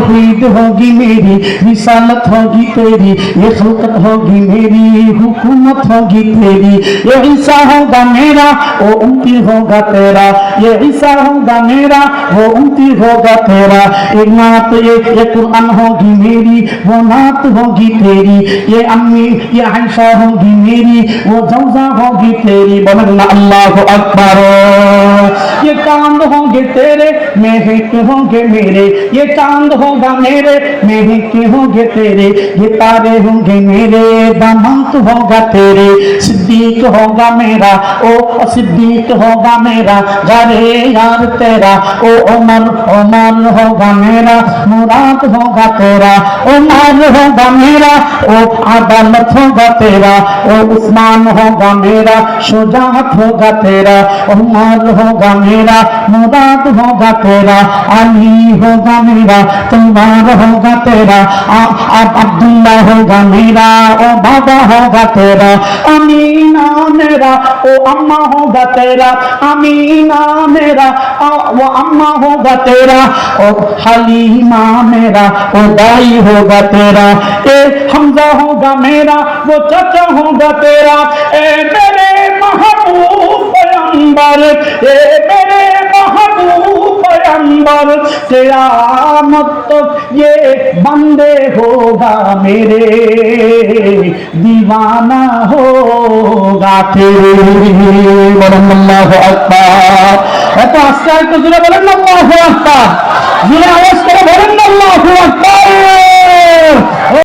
توحید ہوگی میری، رسالت ہوگی تیری، یہ خلقت ہوگی میری، حکومت ہوگی تیری، یہ عیسیٰ ہوگا میرا، وہ امتی ہوگا تیرا، یہ عیسیٰ ہوگا میرا، وہ امتی ہوگا تیرا، یہ نعت، یہ قرآن ہوگی میری، وہ نعت ہوگی تیری، یہ امی، یہ عائشہ ہوگی میری، وہ زوزہ ہوگی تیری، بولنا اللہ اکبر۔ یہ چاند ہوں گے تیرے مہک ہوں گے میرے، یہ چاند ہوگا میرے مہک ہوں گے تیرے؟ یہ تارے ہوں گے میرے دامات ہوگا تیرے۔ صدیق ہوگا میرا، او صدیق ہوگا میرا۔ جارے یار تیرا، او عمر عمر ہوگا میرا۔ مراد ہوگا تیرا، عمر ہوگا میرا۔ او عدالت ہوگا تیرا، او عثمان ہوگا میرا۔ شجاعت ہوگا تیرا، عمر ہوگا میرا۔ مراد ہوگا تیرا، علی ہوگا میرا۔ تو تمہار ہوگا تیرا عبداللہ ہوگا میرا او بابا ہوگا تیرا امینا میرا او اما ہوگا تیرا امینا میرا وہ اما ہوگا تیرا او حلیمہ میرا او دائی ہوگا تیرا اے حمزہ ہوگا میرا وہ چچا ہوگا تیرا اے میرے محبوب پیغمبر اے میرے پیغمبر قیامت تک یہ بندے ہوگا میرے دیوانہ ہوگا تیرے بلند اللہ اکبر এত আস্তে আস্তে জুড়ে বলেন না আল্লাহু আকবার জুড়ে আওয়াজ করে বলেন না আল্লাহু আকবার